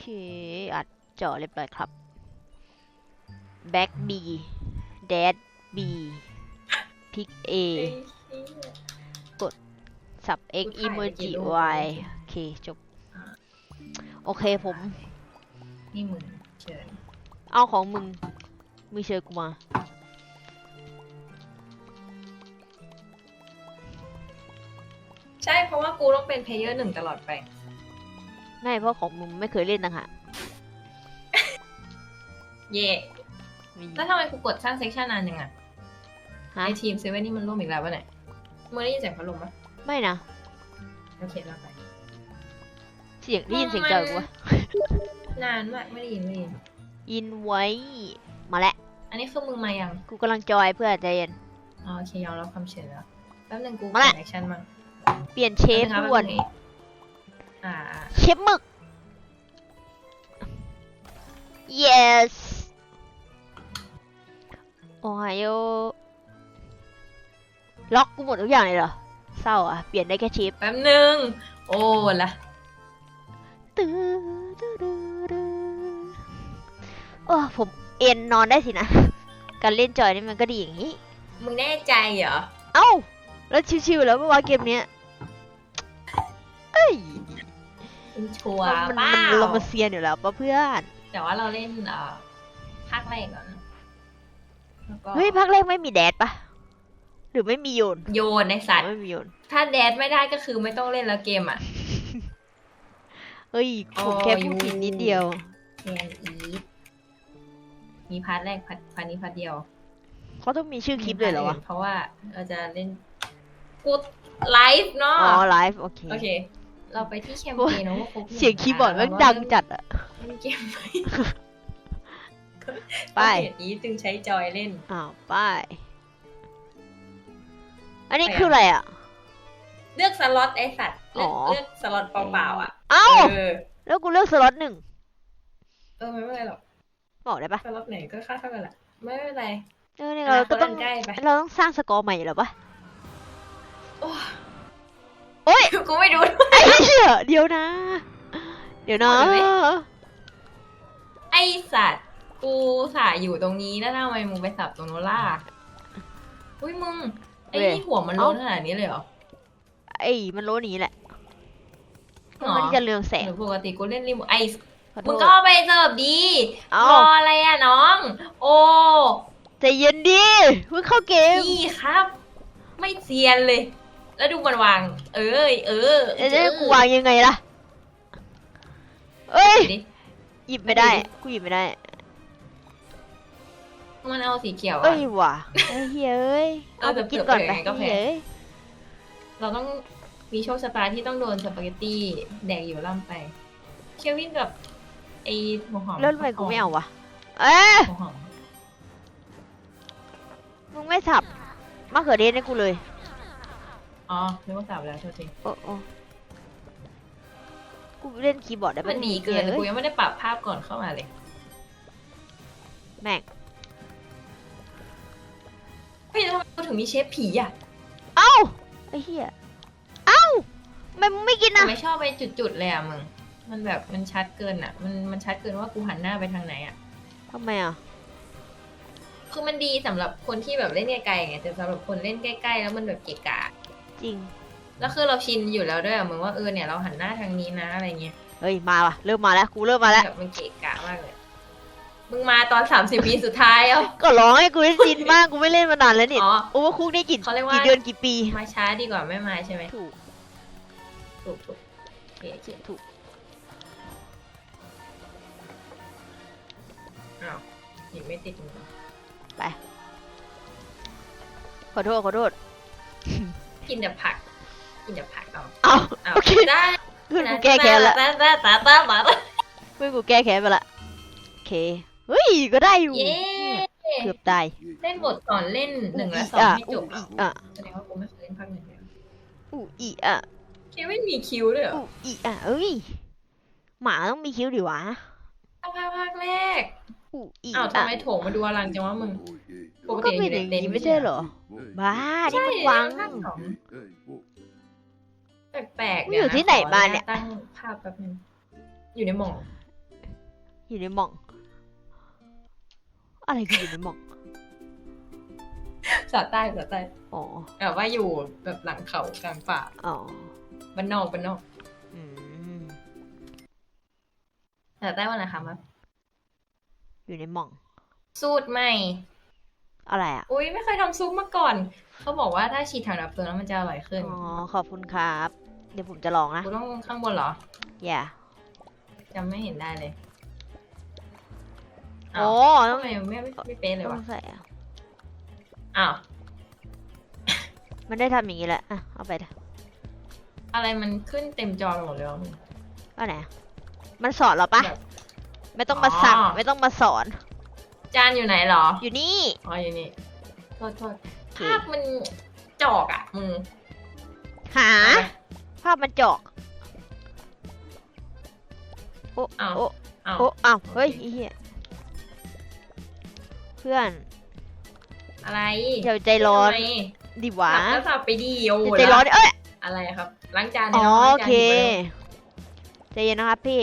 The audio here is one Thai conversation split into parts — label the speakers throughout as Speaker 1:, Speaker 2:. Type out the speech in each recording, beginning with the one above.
Speaker 1: เค อัดเจาะเรียบร้อยครับ back B dad B พิก A สับ X
Speaker 2: กูถ่ายไปกี่
Speaker 1: emoji
Speaker 2: รูป
Speaker 1: Y โอเค จบ
Speaker 2: อ่า
Speaker 1: โอเคผม
Speaker 2: นี่มึงเชิญ
Speaker 1: เอาของมึงมึงเชิญกูมา
Speaker 2: ใช่เพราะว่ากูต้องเป็นเพลเยอร์หนึ่งตลอดไป
Speaker 1: ไม่เพราะของมึงไม่เคยเล่นต่างหาก
Speaker 2: เย่
Speaker 1: มี
Speaker 2: แล้วทำไมกูกดสร้างเซกชันนานยังอะ
Speaker 1: ฮะ
Speaker 2: ไอทีมเซเว่นนี่มันร่วมอีกแล้ววะเนี่ยมึงได้ยินเสียงพัดลมปะ
Speaker 1: ไม่นะ
Speaker 2: โอเคเราไป
Speaker 1: เสียงได้ยินเสียงจอยกูวะ
Speaker 2: นานมากไม่ได้ยินไม่ได้ยิน
Speaker 1: ยินไว้ มาแล้ว
Speaker 2: อันนี้คือมึงมายัง
Speaker 1: กูกำลังจอยเพื่อใจเย็น
Speaker 2: อ๋อโอเคยอมรับความเชิญแล้วแป๊บนึงกู
Speaker 1: มาละ
Speaker 2: แอคชั่นมั่ง
Speaker 1: เปลี่ยนเชฟ
Speaker 2: แป๊บนึง
Speaker 1: ด่วน
Speaker 2: ครับแป๊บนึง อ่าอ่า
Speaker 1: เชฟหมึก yes โอไฮโอล็อกกูหมดทุกอย่างเลยเหรอ เศร้าอะ เปลี่ยนได้แค่เชฟ
Speaker 2: แป๊บนึง โอ้ละ
Speaker 1: ตื้อตื้อตื้อตื้อโอ้ผมเอ็นนอนได้สินะ การเล่นจอยนี่มันก็ดีอย่างนี้
Speaker 2: มึงแน่ใจเหรอ
Speaker 1: เอ้า แล้วชิวๆแล้วเมื่อวานเกมเนี้ย เอ้ย
Speaker 2: มึง ชัวร์
Speaker 1: มัน
Speaker 2: เปล่า
Speaker 1: มันเรามาเซียนอยู่แล้วปะเพื่อน
Speaker 2: แต่ว่าเราเล่นเอ่อภาคแรกก่อนแล้วก็
Speaker 1: เฮ้ยภาคแรกไม่มีแดดปะหรือไม่มีโยน
Speaker 2: โยนในสัตว์
Speaker 1: ไม่มีโยน
Speaker 2: ถ้าแดดไม่ได้ก็คือไม่ต้องเล่นแล้วเกมอะ
Speaker 1: เฮ้ยผมแค่พูดผิดนิดเดียว
Speaker 2: แคนอีฟมีพาร์ทแรกพาร์ทพาร์ทนี้พาร์ทเดียว
Speaker 1: เขาต้องมีชื่อคลิปเลยเหรอวะ
Speaker 2: เพราะว่าเราจะเล่นกูไลฟ์เนาะ
Speaker 1: อ๋อไลฟ์โอเค
Speaker 2: โอเค เราไปที่แคมเปญนะว่าครบหนึ่
Speaker 1: เสียงคีย์บอร์ดแมันดังจัดอะ
Speaker 2: เล่นเกมไหม
Speaker 1: ไป
Speaker 2: เหตุนี้จึงใช้จอยเล่น
Speaker 1: อ้าวไป อันนี้
Speaker 2: ไปอะ
Speaker 1: คืออะไรอะ
Speaker 2: เลือกสล็อตไอสัตว์เลือก
Speaker 1: อ๋อ
Speaker 2: เลือกสล็อตเปล่าๆอะ
Speaker 1: เอ้า
Speaker 2: เออ
Speaker 1: แล้วกูเลือกสล็อตหนึ่ง
Speaker 2: เออไม่เป็นไรหรอก
Speaker 1: บอกได้ปะ
Speaker 2: สล็อตไหนก็ค่าเท่ากันแหละไม่เป็นไร
Speaker 1: เออเนี่ยเราก็ต้อง
Speaker 2: ใกล้ไป
Speaker 1: เราต้องสร้างสกอร์ใหม่เหรอปะ
Speaker 2: โอ้
Speaker 1: โอ๊ย
Speaker 2: กูไม่ดู
Speaker 1: ไอ้ เหี้ยเดี๋ยวนะ เดี๋ยวนะ
Speaker 2: เอาเลยไหมไอสัตว์ กูสาอยู่ตรงนี้แล้วทำไมมึงไปสับตรงโน้นล่ะอุ้ยมึง ไอ้นี่หัวมันโล้นขนาดนี้เลยเหรอ
Speaker 1: ไอ้มันโล้นอย่างนี้แหละ
Speaker 2: หรอ
Speaker 1: มันจะเรืองแสง
Speaker 2: หรือปกติกูเล่นรีโมทไอ
Speaker 1: ขอโท
Speaker 2: มึง
Speaker 1: ษ
Speaker 2: ก็เอาไปเสิร์ฟดี
Speaker 1: เอ้าร
Speaker 2: ออะไรอะน้อง โอ้
Speaker 1: ใจเย็นดิเพิ่งเข้าเกม
Speaker 2: พี่ครับ ไม่เซียนเลย แล้วดูมันวาง เอ้ย เออ
Speaker 1: เอ๊ะจะให้กูวางยังไงล่ะเอ้ย
Speaker 2: ดิ
Speaker 1: หยิบไม่ได้ กูหยิบไม่ได้
Speaker 2: มันเอาสีเขียว
Speaker 1: เอ้
Speaker 2: อะ
Speaker 1: ยว่ะไอ้เฮ้ยเอ้ย
Speaker 2: เออ
Speaker 1: เอาไปกินก่อนไป
Speaker 2: เผื่อๆก็แพ้
Speaker 1: เฮ้ย
Speaker 2: เราต้องมีโชคชะตาที่ต้องโดนสปาเกตตี้แดกอยู่ล่ำไป เควินกับไอ้หัวหอม
Speaker 1: แล้วทำไมกูไม่เอาวะเอ้ย
Speaker 2: หัวหอม
Speaker 1: มึงไม่สับมะเขือเทศให้กูเลย
Speaker 2: อ๋อนึกว่าสับแล้วโทษที
Speaker 1: โอ้โอ้กูเล่นคีย์บอร์ดได้
Speaker 2: มัน
Speaker 1: ปะ
Speaker 2: ดีเกิน
Speaker 1: ฮ้ย
Speaker 2: กูยังไม่ได้ปรับภาพก่อนเข้ามาเลย
Speaker 1: แม่ง
Speaker 2: เฮ้ยแล้วทำไมกูถึงมีเชฟผีอะ
Speaker 1: เอ้าไอ้เหี้ยเอ้าทำไมมึงไม่กิน
Speaker 2: แต่
Speaker 1: อะ
Speaker 2: ไม่ชอบไปจุดๆเลยอะมึง มันแบบมันชัดเกินอะ มันมันชัดเกินว่ากูหันหน้าไปทางไหนอะ
Speaker 1: ทำไมอะ
Speaker 2: คือมันดีสำหรับคนที่แบบเล่นไกลๆไงแต่สำหรับคนเล่นใกล้ๆ แล้วมันแบบเกะกะ
Speaker 1: จริง
Speaker 2: แล้วคือเราชินอยู่แล้วด้วยอะมึงว่าเออเนี่ยเราหันหน้าทางนี้นะอะไรเงี้ย
Speaker 1: เฮ้ยมาว่ะเริ่มมาแล้วกูเริ่มมาแล้ว
Speaker 2: แบบมันเกะกะมากเลยมึงมาตอนสามสิบวิสุดท้ายเอ้า
Speaker 1: ก็ร้องให้กูได้จินมากกูไม่เล่นมานานแล้วนี่
Speaker 2: อ๋อ
Speaker 1: โอเวอร์คุกได้กี่
Speaker 2: เขาเรียกว่า
Speaker 1: กี่เดือนกี่ปี
Speaker 2: มาช้าดีกว่าไม่มาใช่ไหม
Speaker 1: ถูก
Speaker 2: ถูกถูกโอเคโอเค
Speaker 1: ถูก
Speaker 2: อ้าวหยิบไม่ติดมือ
Speaker 1: ขอโทษขอโทษ
Speaker 2: กินแต่ผัก กินแต่ผักเอา
Speaker 1: เอ้า
Speaker 2: เอา
Speaker 1: โอเค
Speaker 2: ได้
Speaker 1: เพื่อนกูแก้แค้นละ
Speaker 2: ตาตาตาตาตาตา
Speaker 1: เพื่อนกูแก้แค้นไปละโอเคเฮ้ยก็ได้อยู่
Speaker 2: เย้
Speaker 1: เกือบตาย
Speaker 2: เล่นบทก่อนเล่นหนึ่งและสอง
Speaker 1: อะ
Speaker 2: ให้จบ
Speaker 1: อีอะ
Speaker 2: แสดงว่ากูไม่เคยเล่นภาคหนึ่งเลย
Speaker 1: อูอีอะ
Speaker 2: เควินมีคิวด้วยเหรอ
Speaker 1: อูอีอะเอ้ยหมาต้องมีคิ้วดิวะ
Speaker 2: ภาคภาคแรก
Speaker 1: อูอี
Speaker 2: อ้าวทำ
Speaker 1: อะ
Speaker 2: ไมโถงมาดูอลังจังวะมึง ปก
Speaker 1: ก็
Speaker 2: ติ
Speaker 1: เป็น
Speaker 2: อยู่
Speaker 1: อ
Speaker 2: ใน
Speaker 1: ย่าง
Speaker 2: เต็นท์
Speaker 1: นี้ไม่ใช่เหรอ บ้านี่
Speaker 2: ใช่
Speaker 1: มันวัง
Speaker 2: ภาคสองแปลกๆ
Speaker 1: มึงอยู่ที่ไหนมาเนี่ย
Speaker 2: ขออญตตั้งภาพแป๊บนึงอยู่ในหมอง
Speaker 1: อยู่ในหม่อง อะไรคืออยู่ในหม่อง
Speaker 2: ภาษาใต้ภาษาใต้
Speaker 1: อ๋อ
Speaker 2: แบบว่าอยู่แบบหลังเขากลางป่า
Speaker 1: อ๋อ
Speaker 2: บ้านนอกบ้านนอก
Speaker 1: อืม
Speaker 2: ภาษาใต้ว่าอะไรคะมา
Speaker 1: อยู่ในหม่อง
Speaker 2: สูตรใหม่
Speaker 1: อะไรอะ
Speaker 2: อุ้ยไม่เคยทำซุปมาก่อน เขาบอกว่าถ้าฉีดถังดับเพลิงแล้วมันจะอร่อยขึ้น
Speaker 1: อ๋อ ขอบคุณครับ เดี๋ยวผมจะลองนะ
Speaker 2: กูต้องข้างบนเหรอ
Speaker 1: อย่า
Speaker 2: จำไม่เห็นได้เลย
Speaker 1: โอ้า
Speaker 2: ว
Speaker 1: ต้อ
Speaker 2: ทำ
Speaker 1: ง
Speaker 2: ไมไม่ไม่ไม่เป๊ะเลย
Speaker 1: ต้
Speaker 2: วะ
Speaker 1: องใส่อะ
Speaker 2: อ้าว
Speaker 1: มันได้ทำอย่างนี้แหละอะเอาไปเถอะ
Speaker 2: อะไรมันขึ้นเต็มจอไปหมดเลยวะมึง
Speaker 1: เอาไหนอะมันสอนเราปะ
Speaker 2: แบบ
Speaker 1: ไม่ต้องมาสั่ง
Speaker 2: อ๋อ
Speaker 1: ไม่ต้องมาสอน
Speaker 2: จานอยู่ไหนเหรอ
Speaker 1: อยู่นี่
Speaker 2: อ๋ออยู่นี่ โทษโทษ
Speaker 1: โอเค
Speaker 2: ภาพมันจอกอะมึง
Speaker 1: หา ภาพมันจอก โอ้
Speaker 2: อ้าว
Speaker 1: โอ้
Speaker 2: อ้าว
Speaker 1: โอ้อ้าวเฮ้ยไอ้เหี้ยเพื่อน
Speaker 2: อะไร
Speaker 1: อย่าใจร้อน
Speaker 2: ทำไม
Speaker 1: ดิวะ
Speaker 2: สับก็สับไปดีโอ้
Speaker 1: อย่าใจร้อน เอ้ย
Speaker 2: อะไรครับ ล้างจาน
Speaker 1: อ๋อ
Speaker 2: ให้น้งล้า
Speaker 1: โอง
Speaker 2: จาน
Speaker 1: เค
Speaker 2: อยู่ไป
Speaker 1: ใจเย็นนะครับพี่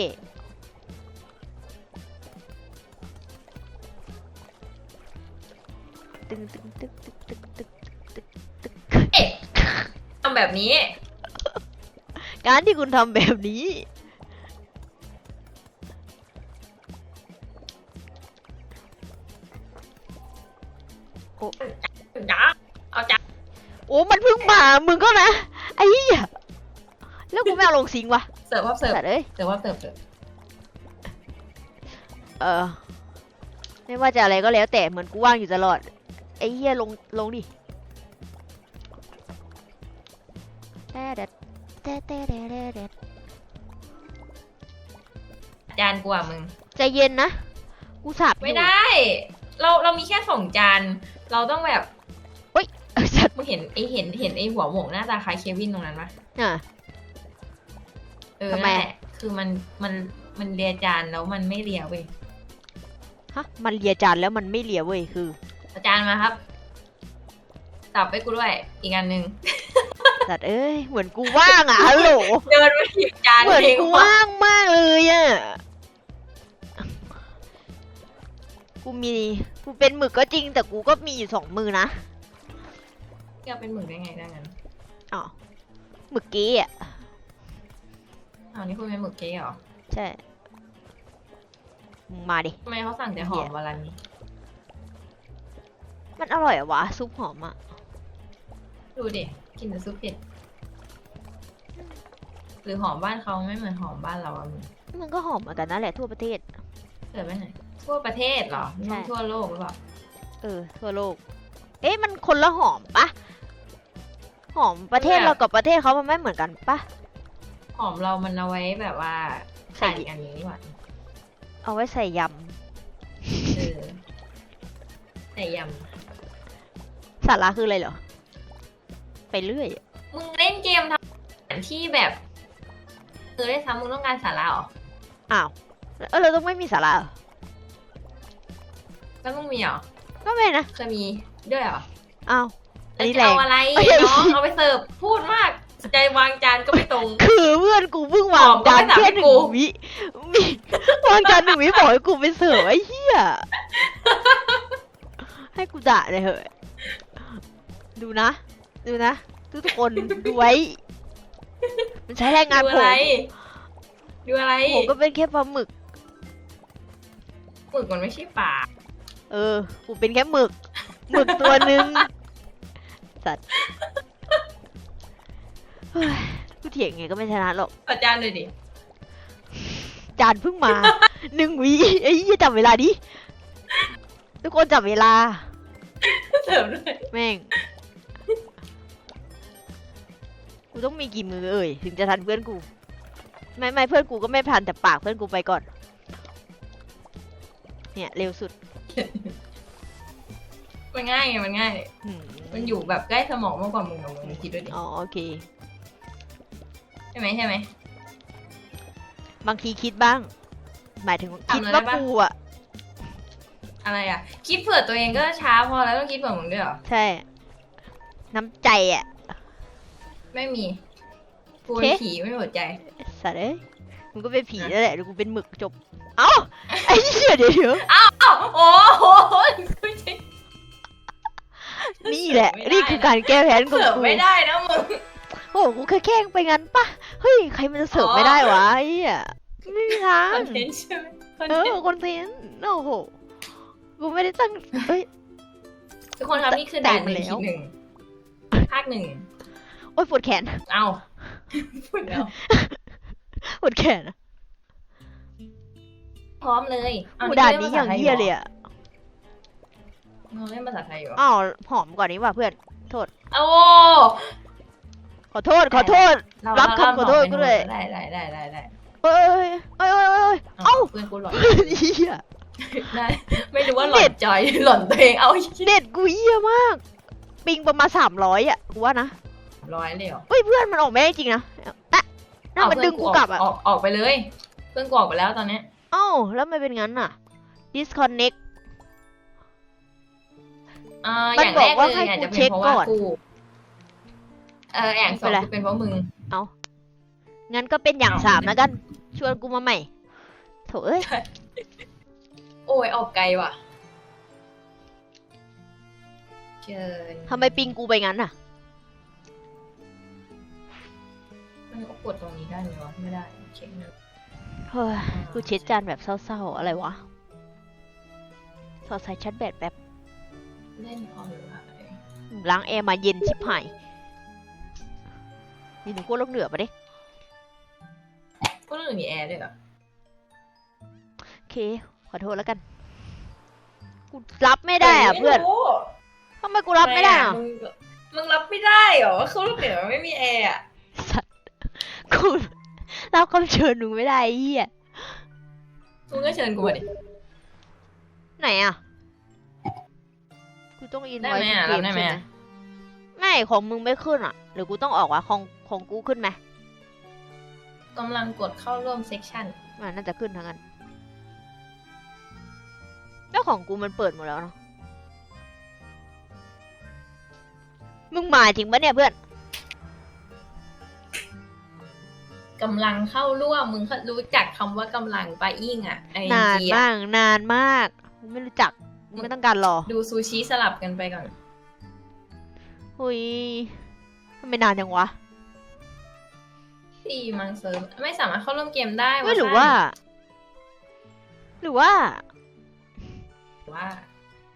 Speaker 1: ตึงตึงตึกตึกตึกตึกตึกตึก
Speaker 2: เอ๊ะทำแบบนี้
Speaker 1: การที่คุณทำแบบนี้
Speaker 2: จ้าเอาจ้า
Speaker 1: โอ้มันเพิ่งมา มึงก็นะ ไอ้เหี้ยแล้วกูไม่เอาลงสิงวะ
Speaker 2: เสิร์ฟครับเสิร์ฟ
Speaker 1: สัตว์เอ้ย
Speaker 2: เสิร์ฟครับเสิร์ฟเสิร์ฟ
Speaker 1: เออ ไม่ว่าจะอะไรก็แล้วแต่เหมือนกูว่างอยู่ตลอด ไอ้เหี้ยลงลงดิแต่เด็ดแต่แต่เด็ดเด็ดเด็ด
Speaker 2: จานกูอะมึง
Speaker 1: ใจเย็นนะกูสับอยู่
Speaker 2: ไม่ได้ เราเรามีแค่สองจาน เราต้องแบบ
Speaker 1: เออสัตว์
Speaker 2: มึงเห็นไอเห็นเห็นไอหัวหมงหน้าตาคล้ายเควินตรงนั้นปะ
Speaker 1: อะ
Speaker 2: เออ
Speaker 1: ทำไม
Speaker 2: นั่นแหละคือมันมันมันเลียจานแล้วมันไม่เลียเว้ย
Speaker 1: ฮะมันเลียจานแล้วมันไม่เลียเว้ยคือ
Speaker 2: เอาจานมาครับตับไปกูด้วย อีกอันหนึ่ง
Speaker 1: สัตว์เอ้ย เหมือนกูว่างอะฮัลโหล
Speaker 2: เดินมาหยิบจาน
Speaker 1: เหมือน
Speaker 2: เอง
Speaker 1: กู
Speaker 2: ว่า
Speaker 1: ว่างมากเลยอะ กูมี กูเป็นหมึกก็จริง แต่กูก็มีอยู่สองมือนะ
Speaker 2: แกเป็นหมึกได้ไงได้งั้น
Speaker 1: อ๋อหมึกกี้อะ
Speaker 2: อ้าวนี่คุณเป็นหมึกเก๊เหรอ
Speaker 1: ใช่มึงมาดิ
Speaker 2: ทำไมเขาสั่งแต่หอมวันละนี้
Speaker 1: มันอร่อยเหรอวะ ซุปหอมอะ
Speaker 2: ดูดิกินแต่ซุปเผ็ดหรือหอมบ้านเขาไม่เหมือนหอมบ้านเราอะมึง
Speaker 1: มันก็หอมเหมือนกันนั่นแหละทั่วประเทศ
Speaker 2: เกิดไปไหนทั่วประเทศเหรอไม่
Speaker 1: ใช่
Speaker 2: ใช่ทั่วโลกหรือเปล่า
Speaker 1: เออ ทั่วโลก เอ๊ะมันคนละหอมปะหอมประเทศเรากับประเทศเขามันไม่เหมือนกันปะ
Speaker 2: หอมเรามันเอาไว้แบบว่า
Speaker 1: ใส่
Speaker 2: ใส่อันนี้ดีกว่า
Speaker 1: เอาไว้ใส่ย
Speaker 2: เออใส่ยำ
Speaker 1: สาระคืออะไรเหรอ ไปเรื่อยำ
Speaker 2: มึงเล่นเกมทำอาหารที่แบบคือได้ซ้ำมึงต้องการสาระเหรอ
Speaker 1: อ้าว เออเราต้องไม่มีสาระเหรอ
Speaker 2: ก็ต้องมีเหรอ
Speaker 1: ก็ไม่นะ
Speaker 2: เคยมีด้วยเหรอ
Speaker 1: อ้าว อันนี้
Speaker 2: แล้ว
Speaker 1: แรง
Speaker 2: จะเอาอะไร
Speaker 1: เอ้ย
Speaker 2: น้องเอาไปเสิร์ฟพูดมาก ใจวางจานก็ไม่ตรง
Speaker 1: คือเพื่อนกูเพิ่งวา
Speaker 2: ห
Speaker 1: ง
Speaker 2: อมก็
Speaker 1: จาน
Speaker 2: ไม่ถาม
Speaker 1: แค่
Speaker 2: ให้
Speaker 1: หนึ่
Speaker 2: กู
Speaker 1: งวิมีวางจานหนึ่งวิบอกให้กูไปเสิร์ฟไอ้เหี้ย ให้กูด่าเลยเหอะ ดูนะ ดูนะ ทุกคนดูไว้ มันใช้แรงงาน
Speaker 2: ดู
Speaker 1: ผ
Speaker 2: อะไร
Speaker 1: ม
Speaker 2: ดูอะไร
Speaker 1: ผมก็เป็นแค่ปลาหมึก
Speaker 2: หมึกมันไม่ใช่ปลา
Speaker 1: เออกูเป็นแค่หมึก หมึกตัวหนึ่งสัตว์เฮ้ยกูเถียงไงก็ไม่ชนะหรอก
Speaker 2: ขอจานเลยดิ
Speaker 1: จานเพิ่งมา หนึ่งวิไอ้ยี่จับเวลาดิ ทุกคนจับเวลา
Speaker 2: เสิร์ฟด้วย
Speaker 1: แม่ง กูต้องมีกี่มือเอ่ยถึงจะทันเพื่อนกู ไม่ไม่เพื่อนกูก็ไม่ทันแต่ปากเพื่อนกูไปก่อน เนี่ยเร็วสุด
Speaker 2: มันง่ายไงมันง่าย
Speaker 1: หืม
Speaker 2: มันอยู่แบบใกล้สมองมากกว่ามึงอะมึงคิดด้วยดิ
Speaker 1: อ๋อโอเค
Speaker 2: ใช่ไหมใช่ไหม
Speaker 1: บางทีคิดบ้าง หมายถึง
Speaker 2: ทำ
Speaker 1: คิด
Speaker 2: เลย
Speaker 1: ว่า
Speaker 2: ได้ปะ
Speaker 1: กูอะ
Speaker 2: อะไรอะ คิดเผื่อตัวเองก็ช้าพอแล้วต้องคิดเผื่อมึงด้วยเหรอ
Speaker 1: ใช่ น้ำใจอะ
Speaker 2: ไม่มีกู
Speaker 1: โอ
Speaker 2: เป็น
Speaker 1: เค
Speaker 2: ผีไม่หัวใจ
Speaker 1: สัตว์เอ้ยมึงก็เป็นผีนั่นแหละเดี๋ยวกูเป็นหมึกจบ เอ้า ไอ้เหี้ยเดี๋ยวเดี๋ยว
Speaker 2: อ้าวโอ้โหไม่ใช่
Speaker 1: นี่แหละ นี่คือการแก้แค้นของ
Speaker 2: เสิร์ฟ
Speaker 1: กู
Speaker 2: ไม่ได้นะมึง
Speaker 1: โอ้โหกูแค่แกล้งไปงั้นปะเฮ้ย ใครมันจะเสิร์ฟ
Speaker 2: อ๋อ
Speaker 1: ไม่ได้วะไอ้เหี้ยไม่มีทาง
Speaker 2: คอนเทนต์ใช่ไหมคอน
Speaker 1: เอ
Speaker 2: เทน
Speaker 1: อ
Speaker 2: ต์
Speaker 1: คอนเทนต์โอ้โห กูไม่ได้ตั้งเฮ้ย
Speaker 2: ทุกคนครับนี่คือด่านหนึ่ง
Speaker 1: แต่งแล้ว
Speaker 2: ขีดหนึ่งภาคหนึ่ง
Speaker 1: โอ้ยปวดแขน
Speaker 2: เอ้าพูดแล้ว
Speaker 1: ปวดแขนอะ
Speaker 2: พร้อมเลยเอ้
Speaker 1: กูด่านนี้อย่างเหี้ยเลยอะ
Speaker 2: เราเล่นภาษาไทยอยู่เหรอ
Speaker 1: อ้าวหอมกว่านี้ว่ะเพื่อน
Speaker 2: โอ้
Speaker 1: ขอโทษขอโทษ
Speaker 2: เรา
Speaker 1: รับคำขอโทษ
Speaker 2: เา
Speaker 1: กูด้วย
Speaker 2: ได้ได้ได้ได้ได้
Speaker 1: เอ้ยเอ้ยเอ้ยเอ้ยเอ้ยเอ้า
Speaker 2: เพื่อนกูหล่อน
Speaker 1: เหี้ย
Speaker 2: ได้ไม่รู้ว่าหล่อนจอยหล่อนตัวเองเอา
Speaker 1: เน็ตกูเหี้ยมาก ปิงประมาณสามร้อยอะกูว่านะ
Speaker 2: ร้อยเลยเหรอ
Speaker 1: เฮ้ยเพื่อนมันออกไม่ได้จริงนะอะน่ามันดึงกูกลับอะ
Speaker 2: ออกออกไปเลย เพื่อนกูออกไปแล้วตอนเนี้ย
Speaker 1: เอ้าแล้วมันเป็นงั้นอะ disconnect
Speaker 2: อ่า
Speaker 1: มัน
Speaker 2: อย่างแรก
Speaker 1: บอกว่า
Speaker 2: เลย
Speaker 1: ให้
Speaker 2: อาจ
Speaker 1: กู
Speaker 2: จะเป็
Speaker 1: เช็
Speaker 2: น
Speaker 1: ค
Speaker 2: เพราะว่า
Speaker 1: ก่อน
Speaker 2: กูเอออย่างสอง
Speaker 1: เป็นไร
Speaker 2: คือเป็นเพราะมึง
Speaker 1: งั้นก็เป็นอย่าง
Speaker 2: เอา
Speaker 1: สามแล้วกัน ชวนกูมาใหม่โถเอ้ย
Speaker 2: โอ้ย ออกไกลว่ะเชิญ
Speaker 1: ทำไมปิงกูไปงั้นอะ
Speaker 2: มันก็กดตรงนี้ได้ไหมวะไม่ได้เช็คหนะ
Speaker 1: เฮ้ยกูเช็ดจานแบบเศร้าๆ อะไรวะสอดใส่ชัดแบตแบบ
Speaker 2: เล่นออนไลน์
Speaker 1: ล้างแอร์มาเย็นชิบหายนี่หนูกลัวลงเหนือปะดิ
Speaker 2: ก็เรื่องมีแอร์ด้วยเหรอ
Speaker 1: โอเค ขอโทษแล้วกัน กูรับไม่ได้อะเพื่อน
Speaker 2: ไม่รู้
Speaker 1: ทำไมกูรับไม่ได้อะ
Speaker 2: มึงมึงรับไม่ได้เหรอเขาลูกเหนือไม่มีแอร์อะ
Speaker 1: สัตว์ กูรับคำเชิญหนูไม่ได้ไอ้เหี้ย
Speaker 2: มึงก็เชิญกูมาดิ
Speaker 1: ไหนอะ กูต้องอิน
Speaker 2: ได้
Speaker 1: ไว้
Speaker 2: ไหม
Speaker 1: ที่
Speaker 2: อะ
Speaker 1: เก
Speaker 2: รับ
Speaker 1: ม
Speaker 2: ได้ไหม
Speaker 1: ใช่ไหม
Speaker 2: อะ
Speaker 1: ไม่ของมึงไม่ขึ้นอะ หรือกูต้องออกวะของของกูขึ้นไหม
Speaker 2: กำลังกดเข้าร่วมเซ็กชัน
Speaker 1: อ่าน่าจะขึ้นทั้งนั้นแล้วของกูมันเปิดหมดแล้วเนาะมึงมาจริงปะเนี่ยเพื่อน
Speaker 2: กำลังเข้าร่วมมึงรู้จักคำว่ากำลังปาอิ่งอะไอนา
Speaker 1: น
Speaker 2: จี
Speaker 1: มากนานมากกูไม่รู้จักกูไม่ต้องการรอ
Speaker 2: ดูซูชิสลับกันไปก่อน
Speaker 1: หุยทำไมนานจังวะ
Speaker 2: ตีมังเซิร์ฟไม่สามารถเข้าร่วมเกมได้
Speaker 1: ไม่หรือว่า หรือว่า
Speaker 2: หรือว่า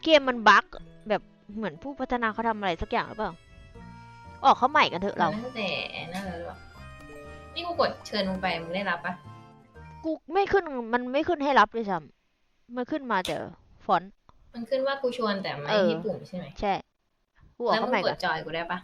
Speaker 1: เกมมันบั๊กแบบเหมือนผู้พัฒนาเขาทำอะไรสักอย่างหรือเปล่า ออกเข้าใหม่กันเถอะเรา
Speaker 2: ตั้งแต่นั่นเลยหรือเปล่า นี่กูกดเชิญมึงไปมึงได้รับปะ
Speaker 1: กูไม่ขึ้นมันไม่ขึ้นให้รับเลยซ้ำมันขึ้นมาแต่ฟอนต์
Speaker 2: มันขึ้นว่ากูชวนแต่ไม่
Speaker 1: เออ
Speaker 2: ที่ปุ่มใช่ไหม
Speaker 1: ใช่กูออก
Speaker 2: แล้วมึ
Speaker 1: เข้างใหม่
Speaker 2: ก
Speaker 1: ก่อ
Speaker 2: ด
Speaker 1: น
Speaker 2: จอยกูได้ปะ